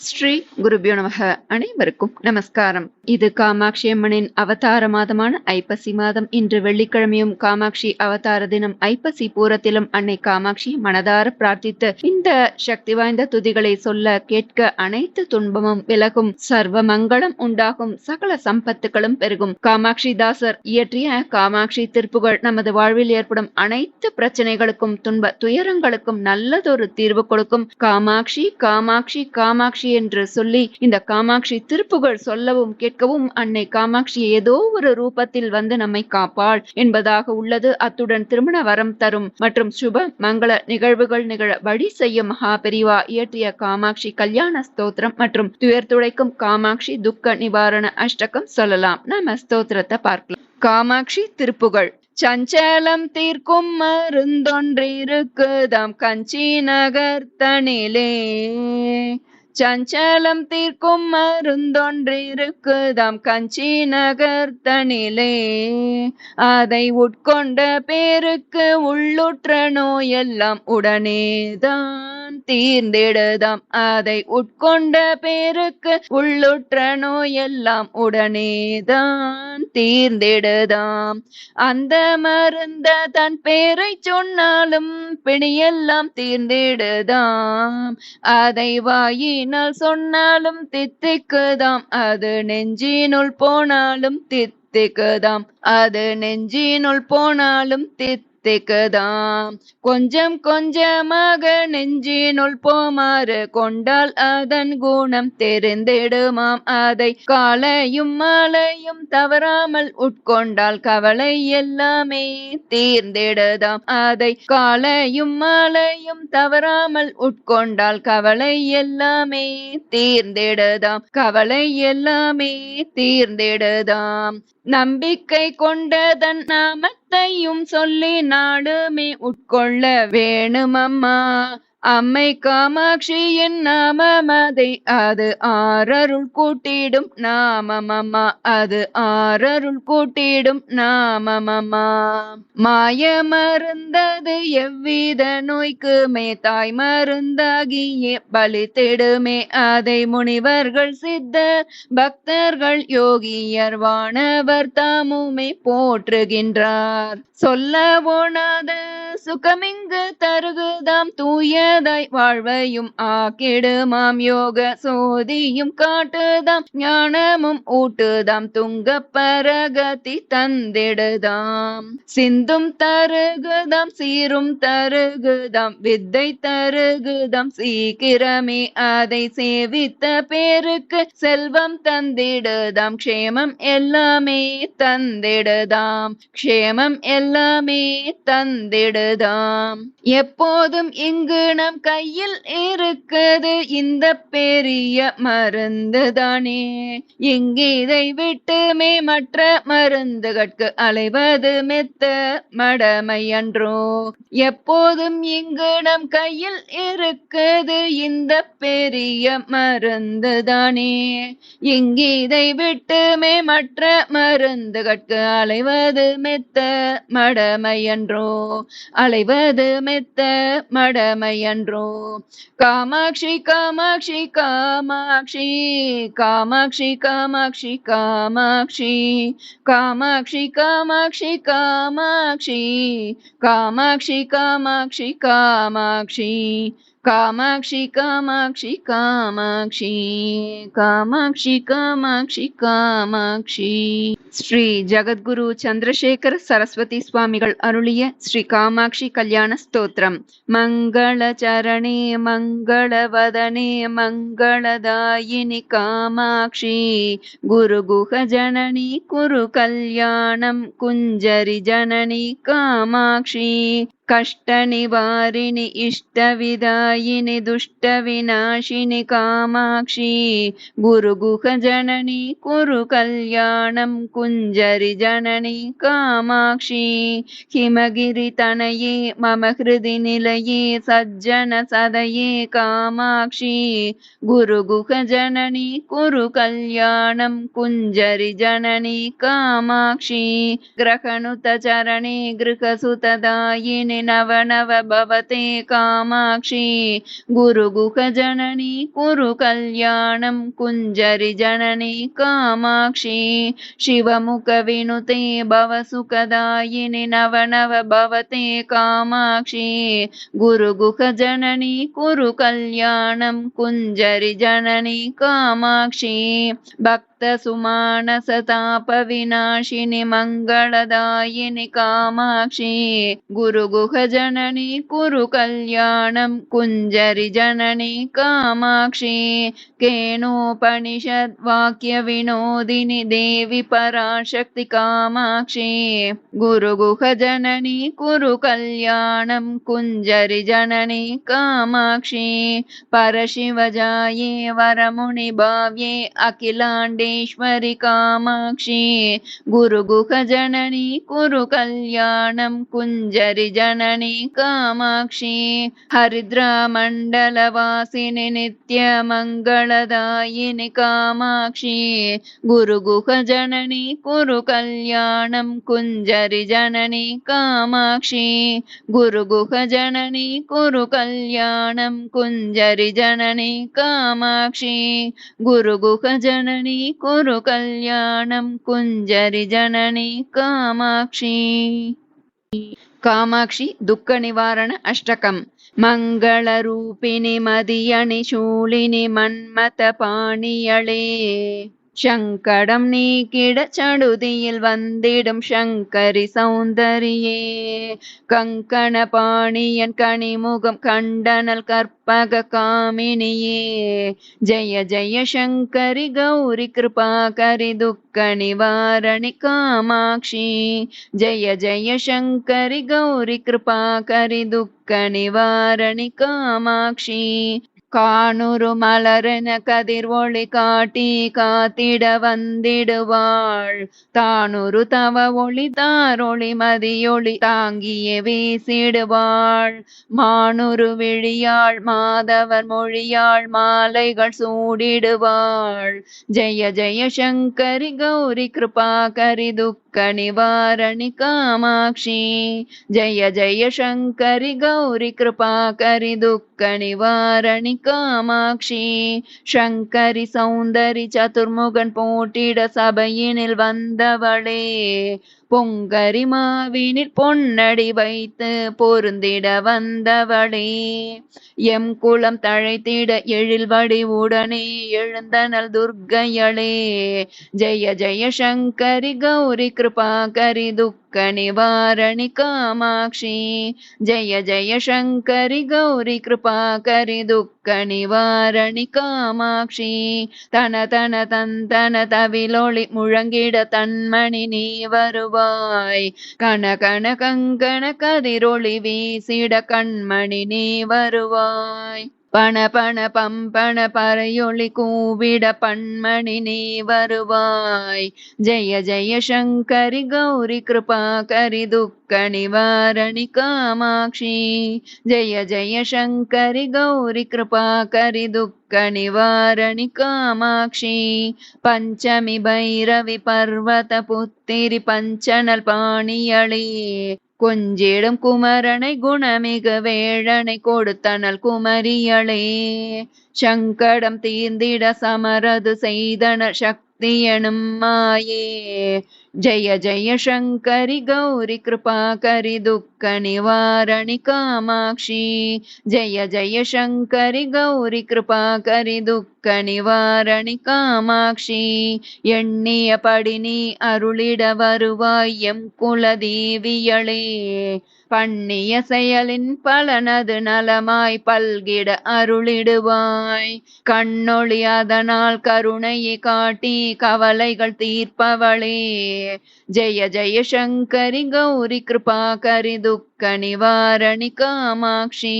ஸ்ரீ குருபியோ நமக. அனைவருக்கும் நமஸ்காரம். இது காமாட்சி அம்மனின் அவதார மாதமான ஐப்பசி மாதம். இன்று வெள்ளிக்கிழமையும் காமாட்சி அவதார தினம் ஐப்பசி பூரத்திலும் அன்னை காமாட்சி மனதார பிரார்த்தித்து இந்த சக்தி வாய்ந்த துதிகளை சொல்ல கேட்க அனைத்து துன்பமும் விலகும். சர்வ மங்களம் உண்டாகும். சகல சம்பத்துகளும் பெருகும். காமாட்சி தாசர் இயற்றிய காமாட்சி திருப்புகள் நமது வாழ்வில் ஏற்படும் அனைத்து பிரச்சனைகளுக்கும் துன்ப துயரங்களுக்கும் நல்லதொரு தீர்வு கொடுக்கும். காமாட்சி காமாட்சி காமாட்சி என்று சொல்லி இந்த காமாட்சி திருப்புகள் சொல்லவும் கேட்கவும் அன்னை காமாட்சி ஏதோ ஒரு ரூபத்தில் வந்து நம்மை காப்பாள் என்பதாக உள்ளது. அத்துடன் திருமண வரம் தரும் மற்றும் சுப மங்கள நிகழ்வுகள் நிகழ வழி செய்யும் மகாபெரிவா இயற்றிய காமாட்சி கல்யாண ஸ்தோத்திரம் மற்றும் துயர் துடைக்கும் காமாட்சி துக்க நிவாரண அஷ்டகம் சொல்லலாம். நாம ஸ்தோத்திரத்தை பார்க்கலாம். காமாட்சி திருப்புகள் சஞ்சலம் தீர்க்கும் மருந்தொன்றிருக்குதாம் கஞ்சி நகர்த்தனிலே. சஞ்சலம் தீர்க்கும் மருந்தொன்றிருக்குதாம் கஞ்சி நகர் தனிலே அதை உட்கொண்ட பேருக்கு உள்ளுற்ற நோயெல்லாம் உடனேதான் தீர்ந்திடுதாம் அதை உட்கொண்ட பேருக்கு உள்ளுற்ற நோயெல்லாம் உடனேதான் தீர்ந்திடுதாம் அந்த மருந்த தன் பேரை சொன்னாலும் பிணியெல்லாம் தீர்ந்திடுதாம் அதை வாயினால் சொன்னாலும் தித்திக்குதாம். அது நெஞ்சினுள் போனாலும் தித்திக்குதாம். அது நெஞ்சினுள் போனாலும் தித் திக்குதாம். கொஞ்சம் கொஞ்சமாக நெஞ்சினுள் போமாறு கொண்டால் அதன் குணம் தெரிந்திடுமாம். அதை காலையும் மாலையும் தவறாமல் உட்கொண்டால் கவலை எல்லாமே தீர்ந்திடுதாம். அதை காலையும் மாலையும் தவறாமல் உட்கொண்டால் கவலை எல்லாமே தீர்ந்திடுதாம். கவலை எல்லாமே தீர்ந்திடுதாம். நம்பிக்கை கொண்டதன் நாமத்தையும் சொல்லி நாடுமே உட்கொள்ள வேணுமம்மா. அம்மை காமாட்சியின் நாமமதை அது ஆரருள் கூட்டிடும் நாமமா அது ஆரருள் கூட்டிடும் நாமமமா மாய மருந்தது எவ்வித நோய்க்குமே தாய் மருந்தாகியே பலித்திடுமே. அதை முனிவர்கள் சித்தர் பக்தர்கள் யோகியர் வானவர் தாமுமே போற்றுகின்றார். சொல்ல ஓணாத சுகமிங்கு தருகுதாம் தூயதாய் வாழ்வையும் ஆக்கிடுமாம் யோக சோதியும் காட்டுதாம். ஞானமும் ஊட்டுதாம். துங்க பரகதி தந்திடுதாம். சிந்தும் தருகுதாம். சீரும் தருகுதாம். வித்தை தருகுதாம். சீக்கிரமே அதை சேவித்த பேருக்கு செல்வம் தந்திடுதாம். க்ஷேமம் எல்லாமே தந்திடுதாம். க்ஷேமம் எல்லாமே தந்திடுதாம். எப்போதும் இங்கு நம் கையில் இருக்குது. இந்த பெரிய மருந்து தானே இங்கு இதை விட்டுமே மற்ற மருந்துகட்கு அலைவது மெத்த மடமை அன்றோ? எப்போதும் இங்கு நம் கையில் இருக்குது. இந்த பெரிய மருந்து தானே இங்கு இதை விட்டுமே மற்ற மருந்துகட்கு அலைவது மெத்த மடமையன்றோ அலைவது மெத்த மடமையன்றோ காமாட்சி காமாட்சி காமாட்சி காமாட்சி காமாட்சி காமாட்சி. காமாட்சி காமாட்சி காமாட்சி. காமாட்சி காமாட்சி காமாட்சி. காமாட்சி காமாட்சி காமாட்சி. காமாட்சி காமாட்சி காமாட்சி. ஸ்ரீ ஜெகத்குரு சந்திரசேகர சரஸ்வதி சுவாமிகள் அருளிய ஸ்ரீ காமாட்சி கல்யாண ஸ்தோத்திரம். மங்கள சரணே மங்களவதனே மங்களதாயினி காமாட்சி. குரு குக ஜனனி குரு கல்யாணம் குஞ்சரி ஜனனி காமாட்சி. कष्टनिवारिणि इष्टविदायिनि दुष्टविनाशिनि कामाक्षी गुरुगुहजननी कुरु कल्याणं कुञ्जरि जननी कामाक्षी हिमगिरितनये मम हृदि निलये सज्जनसदये कामाक्षी गुरुगुहजननी कुरु कल्याणं कुञ्जरि जननी कामाक्षी ग्रहणुतचरणे गृहसुतदायिनि नवनवभवने नव भवते कामाक्षी। गुरुगुहजननी कुरु कल्याणं कुञ्जरिजननी कामाक्षी। शिवमुख विनुते भव सुखदायिनि नव नव भवते कामाक्षी। गुरुगुहजननी कुरु कल्याणं कुञ्जरिजननी कामाक्षी। भक्त भक्तसुमानसतापविनाशिनि मङ्गलदायिनि कामाक्षी गुरुगुहजननी कुरु कल्याणं कुञ्जरि जननी कामाक्षी केनोपनिषद्वाक्यविनोदिनि देवि पराशक्ति कामाक्षी गुरुगुहजननी कुरु कल्याणं कुञ्जरि जननी कामाक्षी परशिवजाये वरमुनिभाव्ये अखिलाण्डेश्वरि कामाक्षी गुरुगुहजननी कुरु कल्याणं कुञ्जरि जननी कामाक्षी। हरिद्रामण्डलवासिनि नित्यमङ्गलदायिनि कामाक्षी गुरुगुहजननी कुरु कल्याणं कुञ्जरि जननी कामाक्षी। गुरुगुहजननी कुरु कल्याणं कुञ्जरि जननी कामाक्षी। गुरुगुहजननी कुरु कल्याणं कुञ्जरि जननी कामाक्षी कामाक्षि दुःखनिवारण अष्टकम् मङ्गलरूपिणि मदियणि शूलिनि मन्मथपाणियळे சங்கடம் நீக்கிட சடுதியில் வந்திடும் சங்கரி சௌந்தரியே. கங்கண பாணியன் கனிமுகம் கண்டனல் கற்பக காமினியே. ஜய ஜய சங்கரி கௌரி கிருபாகரி துக்க நிவாரணி காமாட்சி. ஜய ஜய சங்கரி கௌரி கிருபாகரி துக்க நிவாரணி காமாட்சி. காணுரு மலரென கதிர் ஒளி காட்டி காத்திட வந்திடுவாள். தானுரு தவ ஒளி தாரொளி மதியொளி தாங்கிய வீசிடுவாள். மானுரு விழியாள் மாதவர் மொழியாள் மாலைகள் சூடிடுவாள். ஜெய ஜெய சங்கரி கௌரி கிருபாகரி துக்க நிவாரணி காமாட்சி. ஜெய ஜெய சங்கரி கௌரி கிருபாகரி துக்க நிவாரணி காமாட்சி. சங்கரி சௌந்தரி சதுர்முகன் போட்டிட சபையினில் வந்தவளே. பொங்கரிமாவினிற் பொன்னடி வைத்து பொருந்திட வந்தவளே. எம் குலம் தழைத்திட எழில் உடனே எழுந்தனல் துர்க்கையளே. ஜெய ஜெய சங்கரி கௌரி கிருபாகரி துக்க நிவாரணி காமாட்சி ஜெய ஜெய சங்கரி கௌரி கிருபாகரி துக்க நிவாரணி காமாட்சி தன தன தந்தன தவிலொளி முழங்கிட தன்மணி நீ வருவாய் கண கண கங்கண கதிரொளி வீசிட கண்மணி நீ வருவாய் பண பண பம்பண பறையொளி கூவிட பண்மணி நீ வருவாய். ஜெய ஜெய சங்கரி கௌரி கிருபாகரி துக்க நிவாரணி காமாட்சி. ஜெய ஜெய சங்கரி கௌரி கிருபாகரி துக்க நிவாரணி காமாட்சி. பஞ்சமி பைரவி பர்வத புத்திரி பஞ்சனல் பாணியளே. கொஞ்சிடும் குமரனை குணமிக வேழனை கொடுத்தனல் குமரியளே. சங்கடம் தீர்ந்திட சமரது செய்தன சக்தி எனும் மாயே. ஜெய ஜெய சங்கரி கௌரி கிருபாகரி துக்க நிவாரணி காமாட்சி. ஜெய ஜெய சங்கரி கௌரி கிருபாகரி துக்க நிவாரணி காமாட்சி. எண்ணியபடி நீ அருளிட வருவாய் எம் குலதேவியளே. பண்ணிய செயலின் பலனது நலமாய் பல்கிட அருளிடுவாய். கண்ணொளி அதனால் கருணையை காட்டி கவலைகள் தீர்ப்பவளே. ஜெய ஜெய சங்கரி கௌரி கிருபாகரி துக்க நிவாரணி காமாட்சி.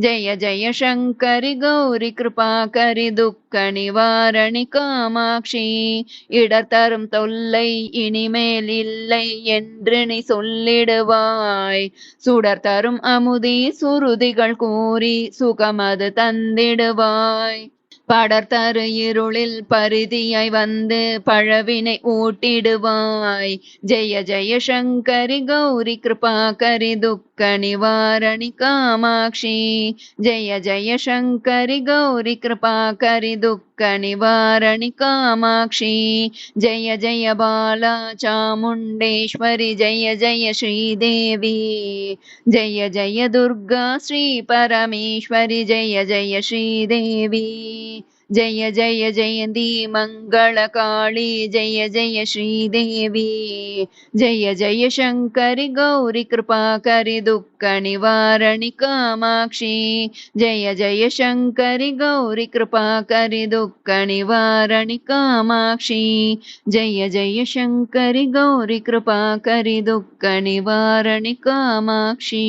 ஜெய ஜெய சங்கரி கௌரி கிருபாகரி துக்க நிவாரணி காமாட்சி இடர் தரும் தொல்லை இனிமேல் இல்லை என்று நீ சொல்லிடுவாய். சுடர் தரும் அமுதி சுருதிகள் கூறி சுகமது தந்திடுவாய். படர்த்தரு இருளில் பரிதியாய் வந்து பழவினை ஊட்டிடுவாய். ஜெய ஜெய சங்கரி கௌரி கிருபாகரி துக்க நிவாரணி காமாட்சி. ஜெய ஜெய சங்கரி கௌரி கிருபாகரி துக்க நிவாரணி காமாட்சி. ஜெய ஜெய பாலா சாமுண்டேஸ்வரி ஜெய ஜெய ஸ்ரீதேவி. ஜெய ஜெய துர்கா ஸ்ரீ பரமேஸ்வரி ஜெய ஜெய ஸ்ரீதேவி. जय जय जयन्ती मङ्गलकाली जय जय श्रीदेवी जय जय शङ्करि गौरि कृपाकरि दुःखनिवारणि कामाक्षी जय जय शङ्करि गौरि कृपाकरि दुःखनिवारणि कामाक्षी जय जय शङ्करि गौरि कृपाकरि दुःखनिवारणि कामाक्षी